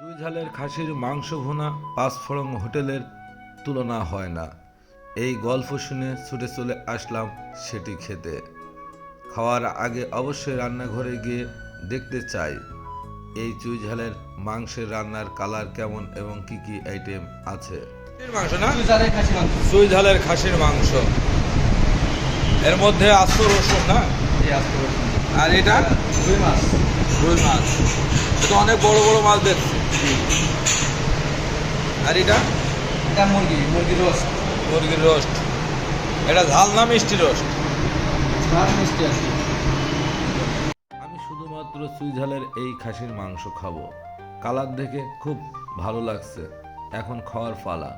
চুইঝালের খাসির মাংস ভুনা পাঁচফড়ং হোটেলের তুলনা হয় না। এই গল্প শুনে ছুটে চলে আসলাম সেটি খেতে। খাওয়ার আগে অবশ্যই রান্নাঘরে গিয়ে দেখতে চাই এই চুইঝালের মাংসের রান্নার কালার কেমন এবং কি কি আইটেম আছে। মাংস না? চুইঝালের খাসির মাংস। এর মধ্যে আস্ত রসুন না? আর এটা? দুই মাস রুই মাছ। এটা অনেক বড় বড় মাছ দেখছি। আর এটা? এটা মুরগি মুরগি রোস্ট মুরগির রোস্ট এটা ঝাল না মিষ্টি রোস্ট স্বাদ মিষ্টি আছে। আমি শুধুমাত্র সুইঝালের এই খাসির মাংস খাব। কালার দেখে খুব ভালো লাগছে। এখন খাওয়ার পালা।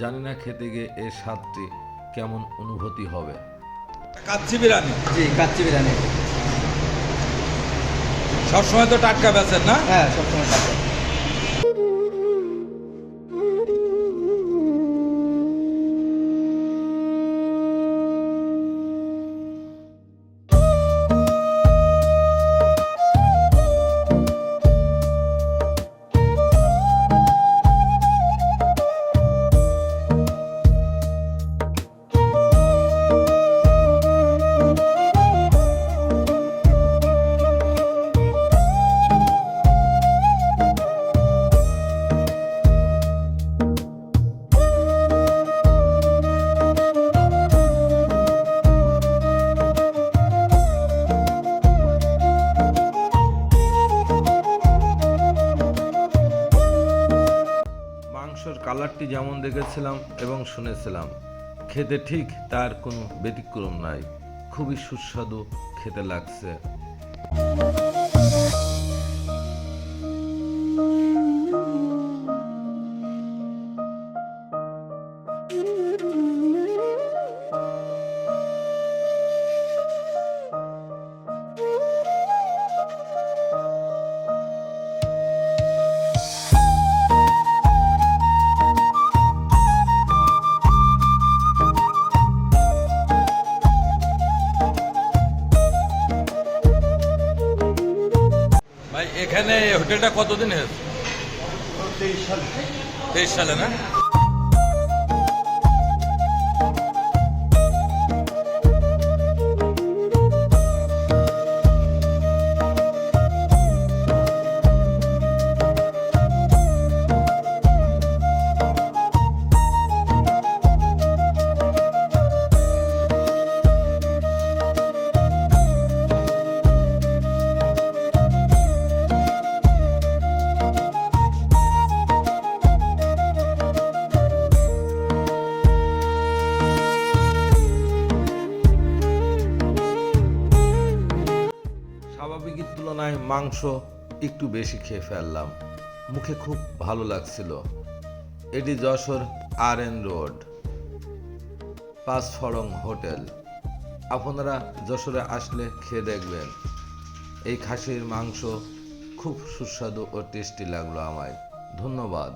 জানি না খেতে গিয়ে এর স্বাদটি কেমন অনুভূতি হবে। কাচ্চি বিরিয়ানি? জি কাচ্চি বিরিয়ানি। সবসময় তো টাটকা বেচেন না? হ্যাঁ সবসময় টাকা মাংসর কালারটি যেমন দেখেছিলাম এবং শুনেছিলাম, খেতে ঠিক তার কোনো ব্যতিক্রম নাই। খুবই সুস্বাদু খেতে লাগছে। এখানে হোটেলটা কতদিন হয়েছে? তেইশ সালে। না? তুলনায় মাংস একটু বেশি খেয়ে ফেললাম। মুখে খুব ভালো লাগছিল। এটি Jessore R N road Panchforong hotel. আপনারা যশোরে আসলে খেয়ে দেখবেন। এই খাসির মাংস খুব সুস্বাদু ও টেস্টি লাগল আমায়। ধন্যবাদ।